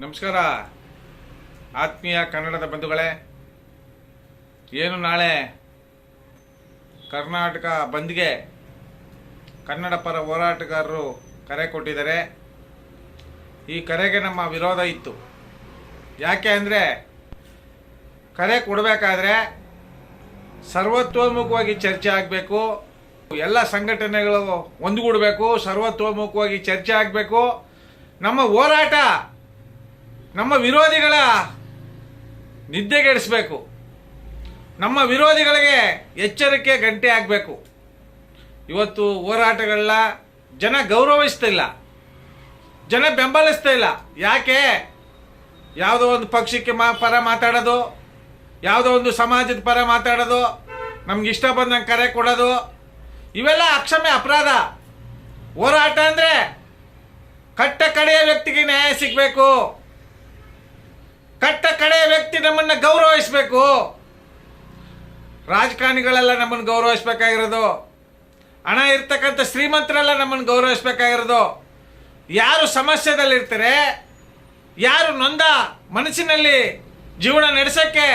ನಮಸ್ಕಾರ. ಆತ್ಮೀಯ ಕನ್ನಡದ ಬಂಧುಗಳೇ, ಏನು ನಾಳೆ ಕರ್ನಾಟಕ ಬಂದ್ಗೆ ಕನ್ನಡ ಪರ ಹೋರಾಟಗಾರರು ಕರೆ ಕೊಟ್ಟಿದ್ದಾರೆ. ಈ ಕರೆಗೆ ನಮ್ಮ ವಿರೋಧ ಇತ್ತು. ಯಾಕೆ ಅಂದರೆ ಕರೆ ಕೊಡಬೇಕಾದ್ರೆ ಸರ್ವತೋಮುಖವಾಗಿ ಚರ್ಚೆ ಆಗಬೇಕು, ಎಲ್ಲ ಸಂಘಟನೆಗಳು ಒಂದುಗೂಡಬೇಕು, ಸರ್ವತೋಮುಖವಾಗಿ ಚರ್ಚೆ ಆಗಬೇಕು. ನಮ್ಮ ಹೋರಾಟ ನಮ್ಮ ವಿರೋಧಿಗಳ ನಿದ್ದೆಗೆಡಿಸ್ಬೇಕು ನಮ್ಮ ವಿರೋಧಿಗಳಿಗೆ ಎಚ್ಚರಿಕೆ ಗಂಟೆ ಆಗಬೇಕು ಇವತ್ತು ಹೋರಾಟಗಳನ್ನ ಜನ ಗೌರವಿಸ್ತಿಲ್ಲ. ಜನ ಬೆಂಬಲಿಸ್ತಾ ಇಲ್ಲ ಯಾಕೆ? ಯಾವುದೋ ಒಂದು ಪಕ್ಷಕ್ಕೆ ಮಾ ಪರ ಮಾತಾಡೋದು, ಯಾವುದೋ ಒಂದು ಸಮಾಜದ ಪರ ಮಾತಾಡೋದು, ನಮ್ಗೆ ಇಷ್ಟ ಬಂದಂಗೆ ಕರೆ ಕೊಡೋದು, ಇವೆಲ್ಲ ಅಕ್ಷಮ್ಯ ಅಪರಾಧ. ಹೋರಾಟ ಅಂದರೆ ಕಟ್ಟ ಕಡೆಯ ವ್ಯಕ್ತಿಗೆ ನ್ಯಾಯ ಸಿಗಬೇಕು. ಕಟ್ಟ ಕಡೆಯ ವ್ಯಕ್ತಿ ನಮ್ಮನ್ನು ಗೌರವಿಸಬೇಕು. ರಾಜಕಾರಣಿಗಳೆಲ್ಲ ನಮ್ಮನ್ನು ಗೌರವಿಸಬೇಕಾಗಿರೋದು. ಹಣ ಇರ್ತಕ್ಕಂಥ ಶ್ರೀಮಂತರೆಲ್ಲ ನಮ್ಮನ್ನು ಗೌರವಿಸ್ಬೇಕಾಗಿರೋದು. ಯಾರು ಸಮಸ್ಯೆದಲ್ಲಿರ್ತಾರೆ, ಯಾರು ನೊಂದ ಮನಸ್ಸಿನಲ್ಲಿ ಜೀವನ ನಡೆಸೋಕ್ಕೆ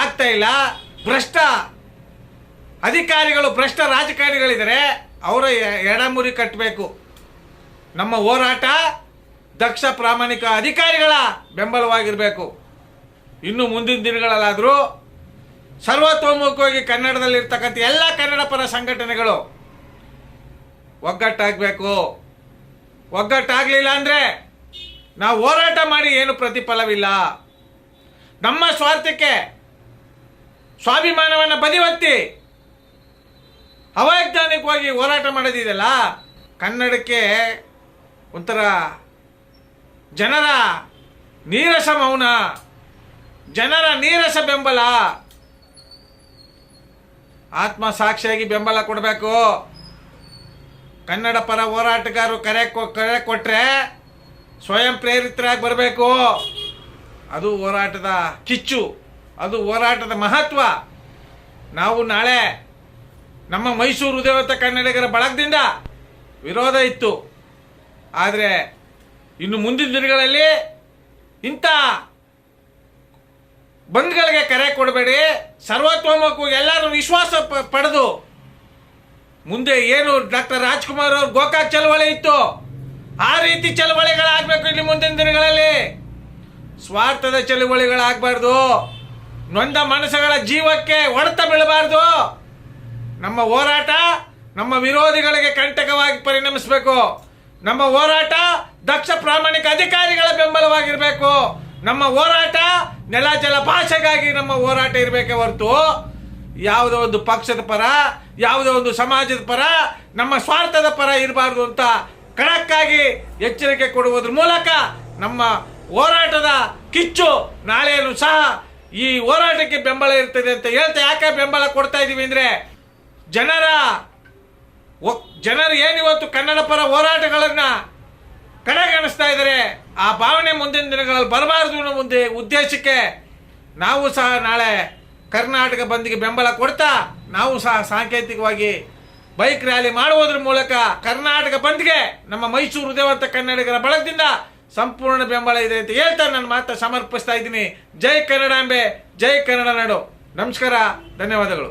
ಆಗ್ತಾ ಇಲ್ಲ, ಭ್ರಷ್ಟ ಅಧಿಕಾರಿಗಳು, ಭ್ರಷ್ಟ ರಾಜಕಾರಣಿಗಳಿದ್ದಾರೆ, ಅವರ ಎಡಮುರಿ ಕಟ್ಟಬೇಕು. ನಮ್ಮ ಹೋರಾಟ ದಕ್ಷ ಪ್ರಾಮಾಣಿಕ ಅಧಿಕಾರಿಗಳ ಬೆಂಬಲವಾಗಿರಬೇಕು. ಇನ್ನು ಮುಂದಿನ ದಿನಗಳಲ್ಲಾದರೂ ಸರ್ವತೋಮುಖವಾಗಿ ಕನ್ನಡದಲ್ಲಿರ್ತಕ್ಕಂಥ ಎಲ್ಲ ಕನ್ನಡ ಪರ ಸಂಘಟನೆಗಳು ಒಗ್ಗಟ್ಟಾಗಬೇಕು. ಒಗ್ಗಟ್ಟಾಗಲಿಲ್ಲ ಅಂದರೆ ನಾವು ಹೋರಾಟ ಮಾಡಿ ಏನು ಪ್ರತಿಫಲವಿಲ್ಲ. ನಮ್ಮ ಸ್ವಾರ್ಥಕ್ಕೆ ಸ್ವಾಭಿಮಾನವನ್ನು ಬದಿವತ್ತಿ ಅವೈಜ್ಞಾನಿಕವಾಗಿ ಹೋರಾಟ ಮಾಡೋದಿದೆಯಲ್ಲ? ಕನ್ನಡಕ್ಕೆ ಒಂಥರ ಜನರ ನೀರಸ ಮೌನ, ಜನರ ನೀರಸ ಬೆಂಬಲ. ಆತ್ಮ ಸಾಕ್ಷಿಯಾಗಿ ಬೆಂಬಲ ಕೊಡಬೇಕು. ಕನ್ನಡ ಪರ ಹೋರಾಟಗಾರರು ಕರೆ ಕರೆ ಕೊಟ್ಟರೆ ಸ್ವಯಂ ಪ್ರೇರಿತರಾಗಿ ಬರಬೇಕು. ಅದು ಹೋರಾಟದ ಕಿಚ್ಚು, ಅದು ಹೋರಾಟದ ಮಹತ್ವ. ನಾವು ನಾಳೆ ನಮ್ಮ ಮೈಸೂರು ದೇವತ ಕನ್ನಡಿಗರ ಬಳಗದಿಂದ ವಿರೋಧ ಇತ್ತು. ಆದರೆ ಇನ್ನು ಮುಂದಿನ ದಿನಗಳಲ್ಲಿ ಇಂಥ ಬಂದ್ಗಳಿಗೆ ಕರೆ ಕೊಡಬೇಡಿ. ಸರ್ವತೋಮಕ್ಕೂ ಎಲ್ಲರೂ ವಿಶ್ವಾಸ ಪಡೆದು. ಮುಂದೆ ಏನು ಡಾಕ್ಟರ್ ರಾಜ್ಕುಮಾರ್ ಅವ್ರ ಗೋಕಾಕ್ ಚಳವಳಿ ಇತ್ತು. ಆ ರೀತಿ ಚಳವಳಿಗಳಾಗಬೇಕು ಇಲ್ಲಿ ಮುಂದಿನ ದಿನಗಳಲ್ಲಿ. ಸ್ವಾರ್ಥದ ಚಳವಳಿಗಳಾಗಬಾರ್ದು. ನೊಂದ ಮನಸ್ಸುಗಳ ಜೀವಕ್ಕೆ ಹೊಡೆತ ಬೀಳಬಾರ್ದು. ನಮ್ಮ ಹೋರಾಟ ನಮ್ಮ ವಿರೋಧಿಗಳಿಗೆ ಕಂಟಕವಾಗಿ ಪರಿಣಮಿಸಬೇಕು. ನಮ್ಮ ಹೋರಾಟ ದಕ್ಷ ಪ್ರಾಮಾಣಿಕ ಅಧಿಕಾರಿಗಳ ಬೆಂಬಲವಾಗಿರಬೇಕು. ನಮ್ಮ ಹೋರಾಟ ನೆಲ ಜಲ ಭಾಷೆಗಾಗಿ ನಮ್ಮ ಹೋರಾಟ ಇರಬೇಕೇ ಹೊರತು. ಯಾವುದೋ ಒಂದು ಪಕ್ಷದ ಪರ, ಯಾವುದೋ ಒಂದು ಸಮಾಜದ ಪರ, ನಮ್ಮ ಸ್ವಾರ್ಥದ ಪರ ಇರಬಾರ್ದು ಅಂತ ಕಣಕ್ಕಾಗಿ ಎಚ್ಚರಿಕೆ ಕೊಡುವುದ್ರ ಮೂಲಕ ನಮ್ಮ ಹೋರಾಟದ ಕಿಚ್ಚು ನಾಳೆಯನ್ನು ಸಹ ಈ ಹೋರಾಟಕ್ಕೆ ಬೆಂಬಲ ಇರ್ತದೆ ಅಂತ ಹೇಳ್ತಾ ಯಾಕೆ ಬೆಂಬಲ ಕೊಡ್ತಾ ಇದ್ದೀವಿ ಅಂದರೆ ಜನರ ಜನರು ಏನಿವತ್ತು ಕನ್ನಡ ಪರ ಹೋರಾಟಗಳನ್ನ ಕಡೆಗಣಿಸ್ತಾ ಇದ್ದಾರೆ. ಆ ಭಾವನೆ ಮುಂದಿನ ದಿನಗಳಲ್ಲಿ ಬರಬಾರದು ಅನ್ನೋ ಒಂದು ಉದ್ದೇಶಕ್ಕೆ ನಾವು ಸಹ ನಾಳೆ ಕರ್ನಾಟಕ ಬಂದ್ಗೆ ಬೆಂಬಲ ಕೊಡ್ತಾ ನಾವು ಸಹ ಸಾಂಕೇತಿಕವಾಗಿ ಬೈಕ್ ರ್ಯಾಲಿ ಮಾಡುವುದರ ಮೂಲಕ ಕರ್ನಾಟಕ ಬಂದ್ಗೆ ನಮ್ಮ ಮೈಸೂರು ದೇವಂತ ಕನ್ನಡಿಗರ ಬಳಗದಿಂದ ಸಂಪೂರ್ಣ ಬೆಂಬಲ ಇದೆ ಅಂತ ಹೇಳ್ತಾ ನನ್ನ ಮಾತ್ರ ಸಮರ್ಪಿಸ್ತಾ ಇದ್ದೀನಿ. ಜೈ ಕನ್ನಡಾಂಬೆ ಜೈ ಕನ್ನಡ ನಾಡು. ನಮಸ್ಕಾರ, ಧನ್ಯವಾದಗಳು.